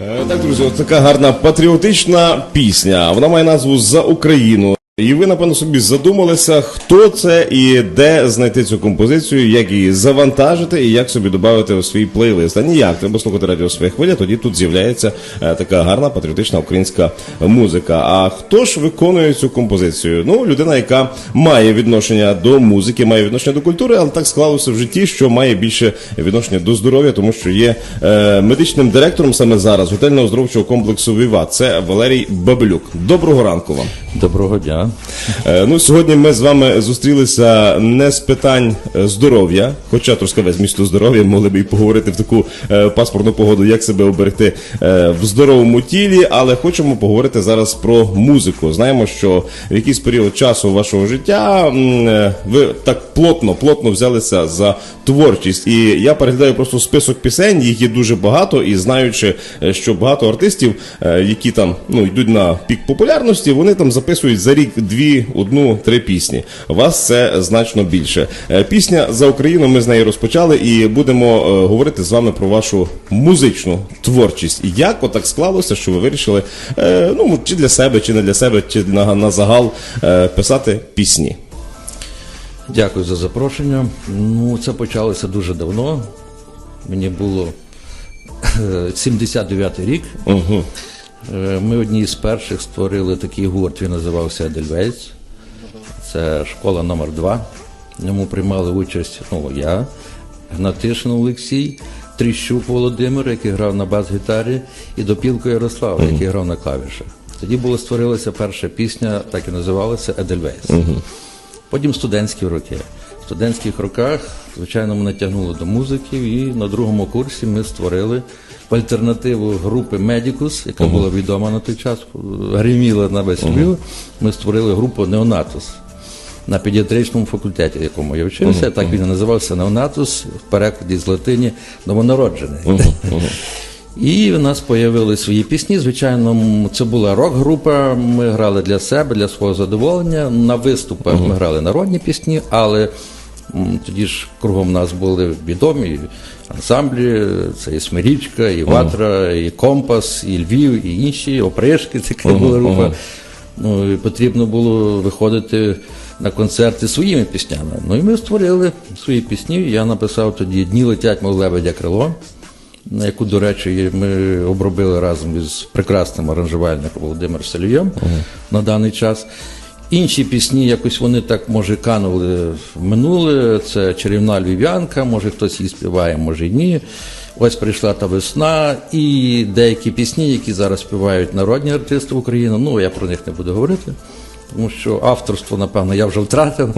Е, Так, друзі, от така гарна патріотична пісня. Вона має назву За Україну. І ви, напевно, собі задумалися, хто це і де знайти цю композицію, як її завантажити і як собі додати у свій плейлист. А ніяк, треба слухати радіо своє хвиля, тоді тут з'являється е, така гарна патріотична українська музика. А хто ж виконує цю композицію? Ну, людина, яка має відношення до музики, має відношення до культури, але так склалося в житті, що має більше відношення до здоров'я, тому що є е, медичним директором саме зараз готельно-оздоровчого комплексу Віва. Це Валерій Бабелюк. Доброго ранку вам. Доброго дня. Е, Ну, сьогодні ми з вами зустрілися не з питань е, здоров'я, хоча Трускавець місто здоров'я, могли б і поговорити в таку е, паспортну погоду, як себе оберегти в здоровому тілі, але хочемо поговорити зараз про музику. Знаємо, що в якийсь період часу вашого життя ви так плотно, плотно взялися за творчість. І я переглядаю просто список пісень, їх є дуже багато, і знаючи, що багато артистів, які там ну йдуть на пік популярності, вони там записують за рік дві, одну, три пісні. Вас це значно більше. Е, Пісня за Україну. Ми з неї розпочали і будемо е, говорити з вами про вашу музичну творчість. Як отак склалося, що ви вирішили, е, ну чи для себе, чи не для себе, чи на, на загал писати пісні. Дякую за запрошення. Ну, це почалося дуже давно. Мені було 79-й рік. Угу. Е, Ми одні з перших створили такий гурт, він називався Едельвейс. Це школа номер 2 В ньому приймали участь ну, я, Гнатишин Олексій, Тріщук Володимир, який грав на бас-гітарі, і Допілко Ярослав, який грав на клавішах. Тоді була створилася перша пісня, так і називалася Едельвейс. Потім студентські роки. В студентських роках, звичайно, мене тягнуло до музики, і на другому курсі ми створили в альтернативу групи Медікус, яка була відома на той час, гриміла на весь Львів. Ми створили групу Неонатус на педіатричному факультеті, в якому я вчився. Так він і називався Неонатус в перекладі з латині новонароджений. І в нас появили свої пісні. Звичайно, це була рок-група. Ми грали для себе, для свого задоволення. На виступах ми грали народні пісні, але тоді ж кругом нас були відомі ансамблі. Це і Смирічка, і Ватра, і Компас, і Львів, і інші опришки. Така була група. Ну, і потрібно було виходити на концерти своїми піснями. Ну і ми створили свої пісні. Я написав тоді Дні летять, мов лебедя крило на яку, до речі, ми обробили разом із прекрасним аранжувальником Володимиром Солієм на даний час. Інші пісні, якось вони так, може, канули в минуле. Це чарівна львів'янка, може хтось її співає, може ні. Ось прийшла та весна, і деякі пісні, які зараз співають народні артисти України. Ну, я про них не буду говорити, тому що авторство, напевно, я вже втратив.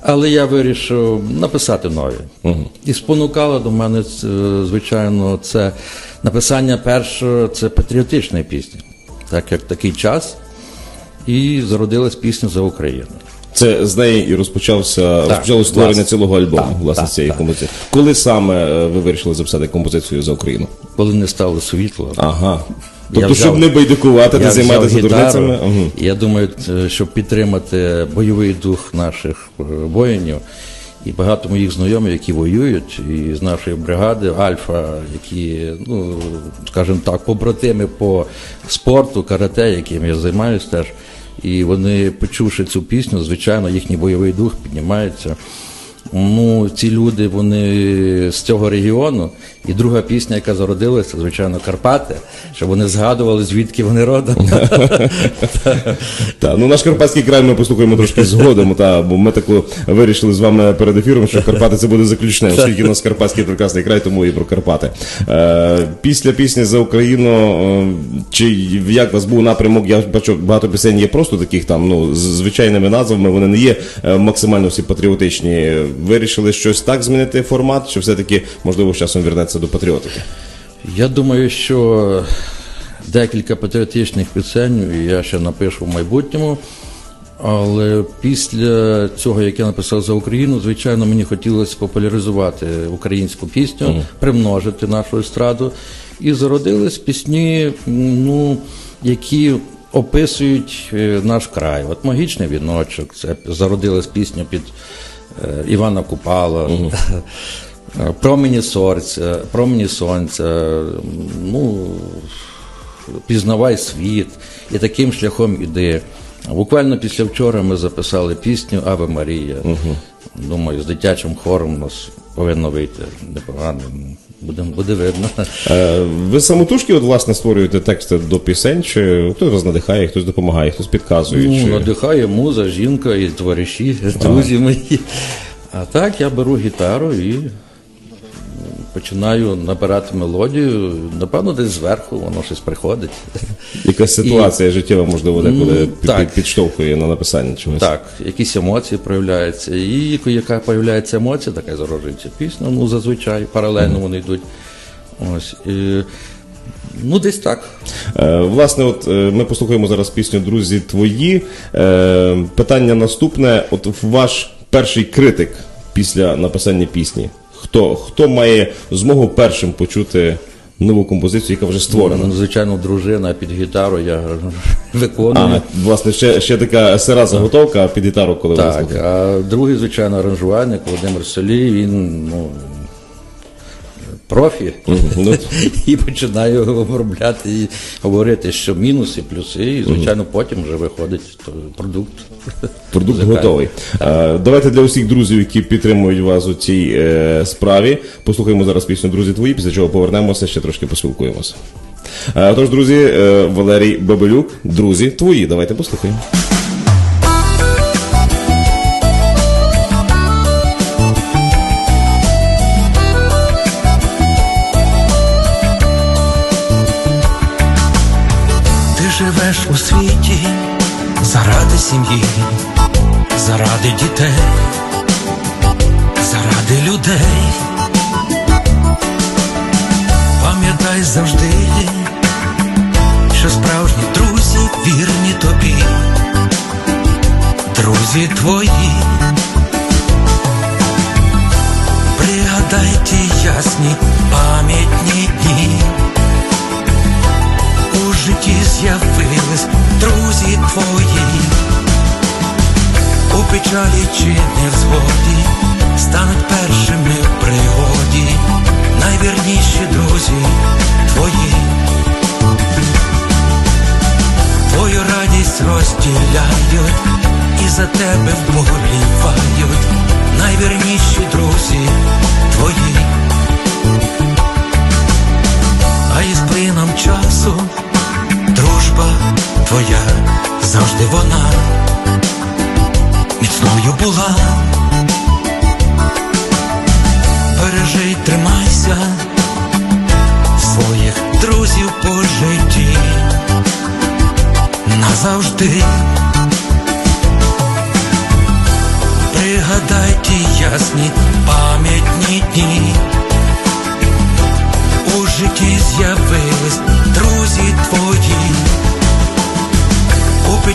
Але я вирішив написати нові. І спонукало до мене, звичайно, це написання першого це патріотичної пісні, так як такий час. І зародилась пісня за Україну. Це з неї і розпочався розпочалося створення власне. цілого альбому, Так, власне, так, цієї так. композиції. Коли саме е, ви вирішили записати композицію за Україну? Коли не стало світла, Ага. Тобто, щоб не байдикувати, не займатися дурницями. Угу. Я думаю, е, щоб підтримати бойовий дух наших е, воїнів. І багато моїх знайомих, які воюють, і з нашої бригади Альфа, які, ну скажімо так, побратими по спорту, карате, яким я займаюся теж. І вони, почувши цю пісню, звичайно, їхній бойовий дух піднімається. Ну, ці люди, вони з цього регіону. І друга пісня, яка зародилася, звичайно, Карпати, щоб вони згадували, звідки вони родом. Та, ну наш Карпатський край ми послухаємо трошки згодом, та, бо ми таку вирішили з вами перед ефіром, що Карпати це буде заключне, оскільки у нас Карпатський прекрасний край, тому і про Карпати. Е, після пісні за Україну, е, чи як у вас був напрямок, я бачу, багато пісень є просто таких там, ну, з звичайними назвами, вони не є е, максимально всі патріотичні. Вирішили щось так змінити формат, чи все-таки, можливо, з часом вернеться до патріотики? Я думаю, що декілька патріотичних пісень я ще напишу в майбутньому. Але після цього, як я написав за Україну, звичайно, мені хотілося популяризувати українську пісню, примножити нашу естраду. І зародились пісні, ну, які описують е, наш край. От магічний віночок, це зародилась пісня під е, Івана Купала. Промені сонця, промені сонця, ну пізнавай світ і таким шляхом іди. Буквально після вчора ми записали пісню Аве Марія. Думаю, з дитячим хором у нас повинно вийти непогано. Буде, буде видно. Е, Ви самотужки, от, власне, створюєте тексти до пісень, чи хтось вас надихає, хтось допомагає, хтось підказує? Ну, чи... надихає муза, жінка і товариші, друзі мої. А так я беру гітару і починаю набирати мелодію. Напевно, десь зверху воно щось приходить. Якась ситуація життєва, можливо, деколи так. підштовхує на написання чогось. Так, якісь емоції проявляються. І яка появляється емоція, така і зароджується пісня. Ну, зазвичай паралельно вони йдуть. Ось. І, ну, десь так. Е, Власне, от е, ми послухаємо зараз пісню Друзі твої. Е, Питання наступне: от ваш перший критик після написання пісні. Хто, хто має змогу першим почути нову композицію, яка вже створена? Ну, Звичайно, дружина під гітару я виконую. А, власне, ще, ще така сира заготовка під гітару, коли ви Так, слухаєте. а другий, звичайно, аранжувальник Володимир Солій, він ну, профі. Ну, І починаю обробляти і говорити, що мінуси, плюси, і звичайно потім вже виходить той продукт. Продукт готовий. Е, Давайте для усіх друзів, які підтримують вас у цій е, справі, послухаємо зараз пісню Друзі твої, після чого повернемося, ще трошки поспілкуємося. Е, Тож, друзі, е, Валерій Бабелюк, друзі твої, давайте послухаємо. Заради сім'ї, заради дітей, заради людей. Пам'ятай завжди, що справжні друзі вірні тобі, друзі твої. Пригадай ті ясні пам'ятні дні житті з'явились друзі твої, у печалі чи не в згоді, стануть першими в пригоді, найвірніші друзі твої, твою радість розділяють і за тебе вболівають, найвірніші друзі твої. А із плином часу дружба твоя завжди вона міцною була. Бережи, тримайся своїх друзів по житті назавжди. Пригадай ті ясні пам'ятні дні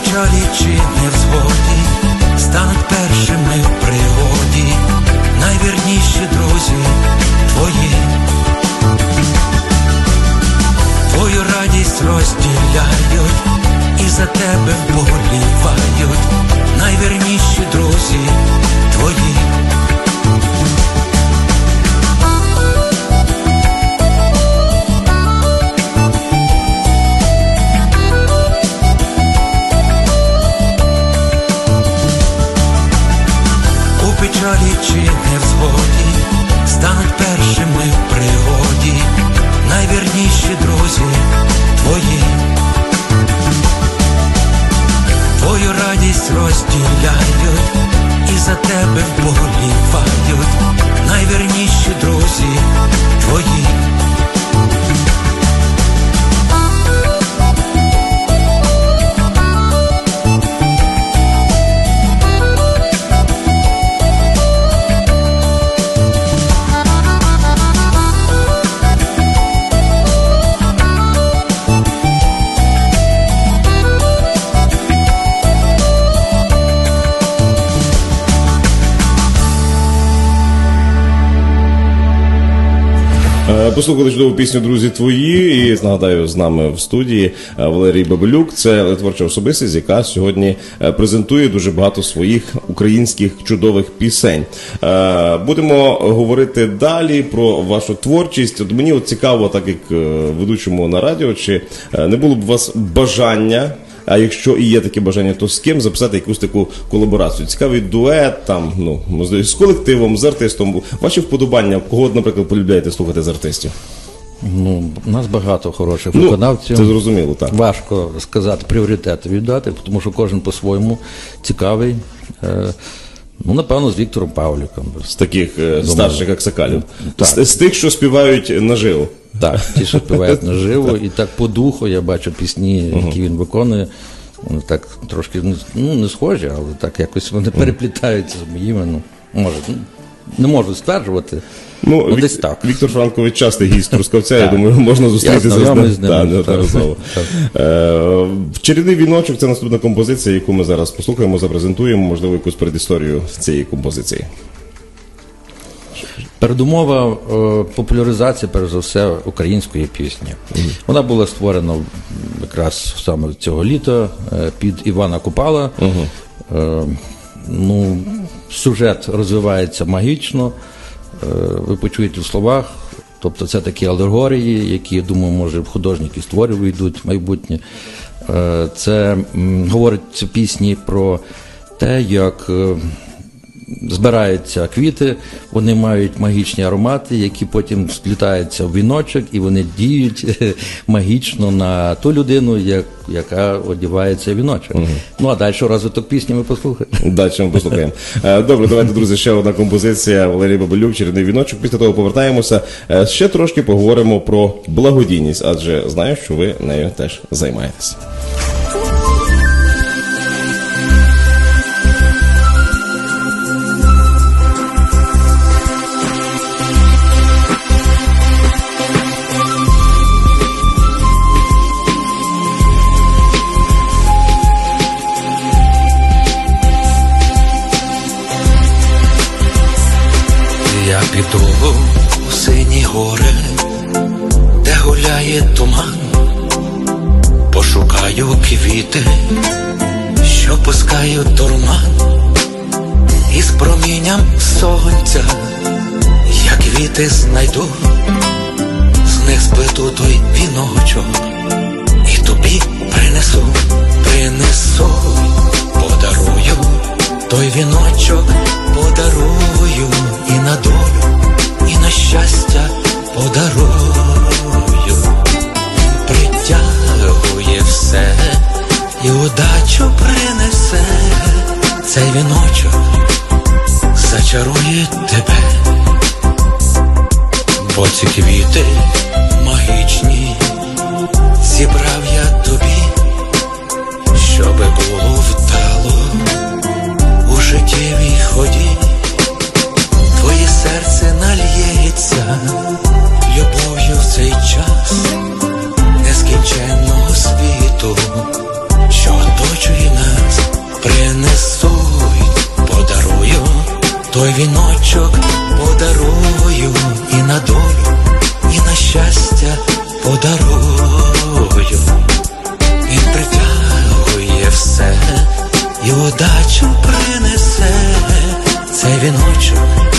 печалі чи не в згоді, стануть першими в пригоді, найвірніші друзі твої, твою радість розділяють і за тебе вболівають, найвірніші друзі твої. Чи не згоді, стануть першими в пригоді, найвірніші друзі твої, твою радість розділяють і за тебе вболівають, найвірніші друзі твої. Послухали чудову пісню Друзі твої. І нагадаю, з нами в студії е, Валерій Бабелюк. Це творча особистість, яка сьогодні е, презентує дуже багато своїх українських чудових пісень. Е, Будемо говорити далі про вашу творчість. От мені от цікаво, так як е, ведучому на радіо, чи е, не було б у вас бажання. А якщо і є таке бажання, то з ким записати якусь таку колаборацію? Цікавий дует, там, ну, можливо, з колективом, з артистом. Ваші вподобання, кого, наприклад, полюбляєте слухати з артистів? Ну, у нас багато хороших Ну, виконавців. це зрозуміло, так. Важко сказати пріоритети віддати, тому що кожен по-своєму цікавий. Е, Ну, напевно, з Віктором Павліком. З таких е, старших аксакалів. Так. З, з тих, що співають наживо. Так, ті, що співають наживо, і так по духу я бачу пісні, які він виконує. Вони так трошки ну, не схожі, але так якось вони переплітаються з моїми. Ну, може, ну, не можу стверджувати. Ну, Ну, Вік- десь так. Віктор Франкович частий гість Трускавця, я думаю, можна зустрітися знайомий з з ним. неодноразово. Так. Е, віночок це наступна композиція, яку ми зараз послухаємо, запрезентуємо, можливо, якусь передісторію цієї композиції. Передумова е, популяризації, перш за все, української пісні. Вона була створена якраз саме цього літа е, під Івана Купала. Е, ну, сюжет розвивається магічно, е, ви почуєте в словах. Тобто це такі алегорії, які, я думаю, може в художники створі вийдуть в майбутнє. Це говорить пісні про те, як збираються квіти, вони мають магічні аромати, які потім сплітаються в віночок, і вони діють магічно на ту людину, як, яка одягається віночок. Ну а далі розвиток пісні ми послухаємо. Далі ми послухаємо. Е, Добре, давайте, друзі, ще одна композиція Валерій Бабелюк, чарівний віночок. Після того повертаємося. Е, Ще трошки поговоримо про благодійність, адже знаю, що ви нею теж займаєтесь. Я у сині гори, де гуляє туман, пошукаю квіти, що пускають дурман, і з промінням сонця я квіти знайду, з них сплету той віночок, і тобі принесу, принесу, подарую той віночок, подарую і на долю, щастя подарую, притягує все і удачу принесе, цей віночок зачарує тебе, бо ці квіти магічні зібрав я тобі, щоби було цей віночок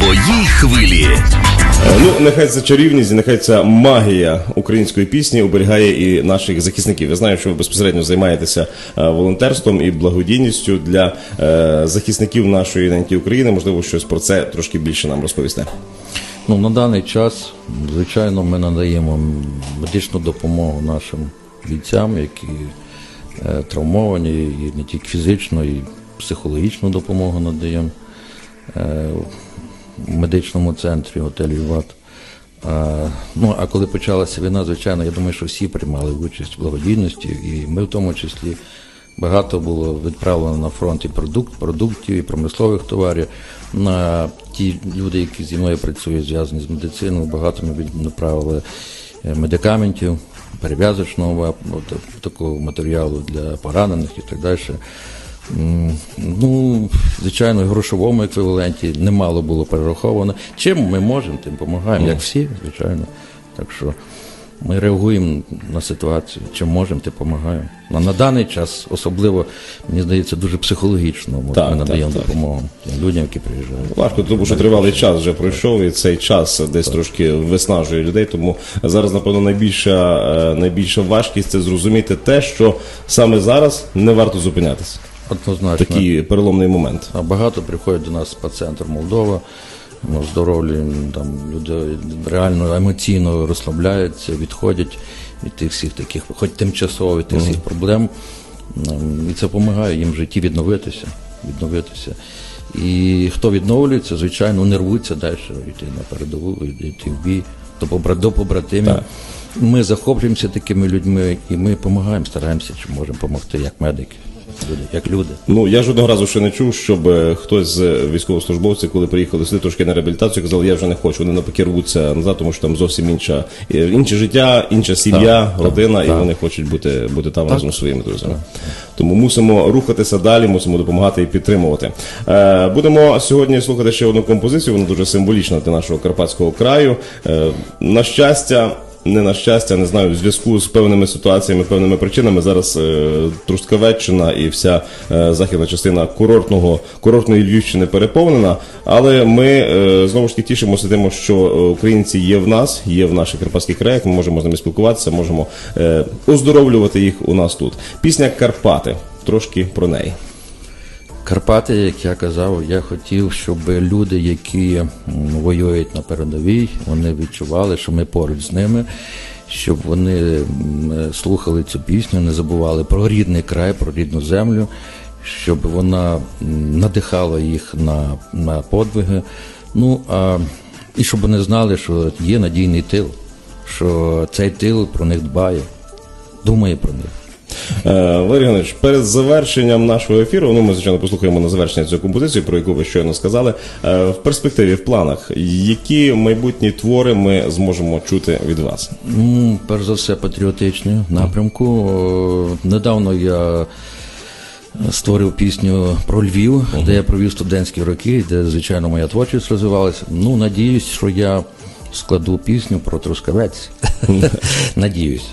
своїй хвилі. Е, Ну, нехай ця чарівність, нехай ця магія української пісні оберігає і наших захисників. Я знаю, що ви безпосередньо займаєтеся е, волонтерством і благодійністю для е, захисників нашої неньки України. Можливо, щось про це трошки більше нам розповісте. Ну, на даний час, звичайно, ми надаємо медичну допомогу нашим бійцям, які травмовані, і не тільки фізично, і психологічну допомогу надаємо медичному центрі готелю «Ват». А, ну, а коли почалася війна, звичайно, я думаю, що всі приймали участь в благодійності, і ми в тому числі багато було відправлено на фронт і продукт, продуктів, і промислових товарів. На ті люди, які зі мною працюють, зв'язані з медициною, багато ми направили е, медикаментів, перев'язочного такого матеріалу для поранених і так далі. Ну, звичайно, в грошовому еквіваленті немало було перераховано. Чим ми можемо, тим допомагаємо, як всі, звичайно. Так що ми реагуємо на ситуацію, чим можемо, тим допомагаємо. На, на даний час, особливо, мені здається, дуже психологічно ми Так, надаємо так, так. допомогу тим людям, які приїжджають. Важко, тому що тривалий час вже пройшов, і цей час десь трошки виснажує людей. Тому зараз, напевно, найбільша, е, найбільша важкість це зрозуміти те, що саме зараз не варто зупинятися. Однозначно. Такий переломний момент. А багато приходять до нас з центр Молдова, ну, здорові, там люди реально емоційно розслабляються, відходять від тих всіх таких, хоч тимчасово від тих всіх проблем. Ем, І це допомагає їм в житті відновитися. відновитися. І хто відновлюється, звичайно, не рвуться далі йти на передову, йти в бій, до побратимів. Ми захоплюємося такими людьми і ми допомагаємо, стараємося, чи можемо допомогти як медики, люди, як люди. Ну я жодного разу ще не чув, щоб е, хтось з військовослужбовців, коли приїхали сюди трошки на реабілітацію, казав, я вже не хочу. Вони навпаки рвуться назад, тому що там зовсім інша е, інше життя, інша сім'я, родина, і вони хочуть бути, бути там разом зі своїми друзями. Тому мусимо рухатися далі, мусимо допомагати і підтримувати. Е, будемо сьогодні слухати ще одну композицію. Вона дуже символічна для нашого карпатського краю. Е, на щастя. Не на щастя, не знаю, в зв'язку з певними ситуаціями, певними причинами зараз е, Трускавеччина і вся е, західна частина курортного курортної Львівщини переповнена. Але ми е, знову ж таки тішимося тим, що е, українці є в нас, є в наших карпатських краях. Ми можемо з ними спілкуватися, можемо е, оздоровлювати їх у нас тут. Пісня Карпати. Трошки про неї. Карпати, як я казав, я хотів, щоб люди, які воюють на передовій, вони відчували, що ми поруч з ними, щоб вони слухали цю пісню, не забували про рідний край, про рідну землю, щоб вона надихала їх на, на подвиги. Ну а і щоб вони знали, що є надійний тил, що цей тил про них дбає, думає про них. Е, Валерій Іванович, перед завершенням нашого ефіру, ну ми звичайно послухаємо на завершення цю композицію, про яку ви щойно сказали. Е, В перспективі, в планах, які майбутні твори ми зможемо чути від вас? Ну, перш за все, патріотичні напрямку. Недавно я створив пісню про Львів, де я провів студентські роки, де, звичайно, моя творчість розвивалася. Ну, надіюсь, що я складу пісню про Трускавець. Надіюсь.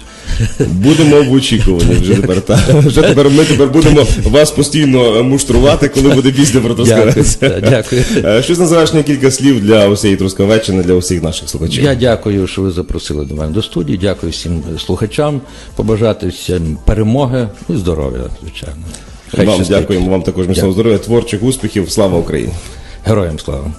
Будемо в очікуванні вже тепер. Та вже тепер ми тепер будемо вас постійно муштрувати, коли буде пісня про Трускавець. Дякую, дякую. Е, Щось на завершення кілька слів для усієї Трускавеччини, для усіх наших слухачів. Я дякую, що ви запросили до мене до студії. Дякую всім слухачам. Побажати всім перемоги і здоров'я, звичайно. Хай Вам щастить. дякуємо, вам також міцного здоров'я, творчих успіхів. Слава Україні! Героям слава.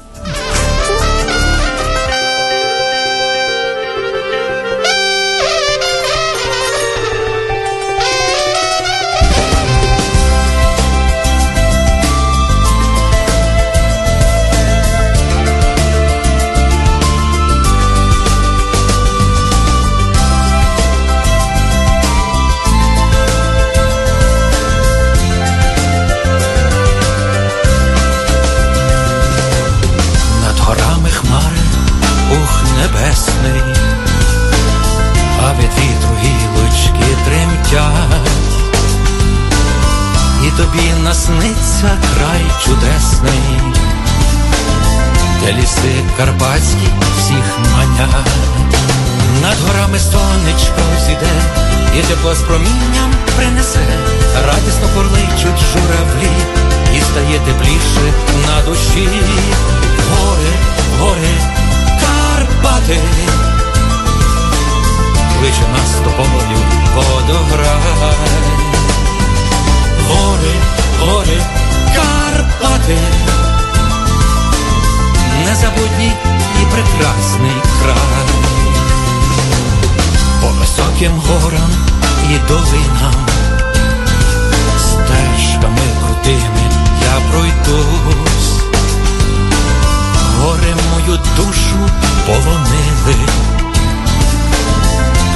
Карпатські всіх манять, над горами сонечко зійде, і тепло з промінням принесе, радісно порличуть журавлі, і стає тепліше на душі. Гори, гори, Карпати, кличе нас тобою водограй. Гори, гори, Карпати, незабутній і прекрасний край. По високим горам і долинам, стежками крутими я пройдусь, гори мою душу полонили.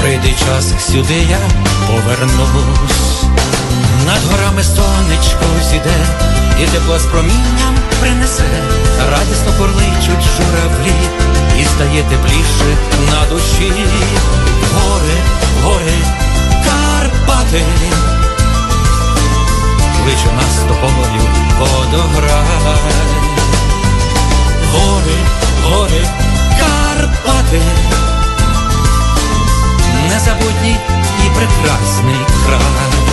Прийде час сюди я повернусь. Над горами сонечко зійде, і тепло з промінням принесе, радісно порличуть журавлі, і стає тепліше на душі. Гори, гори, Карпати, кличе нас з тобою водограй. Гори, гори, Карпати, незабутній і прекрасний край.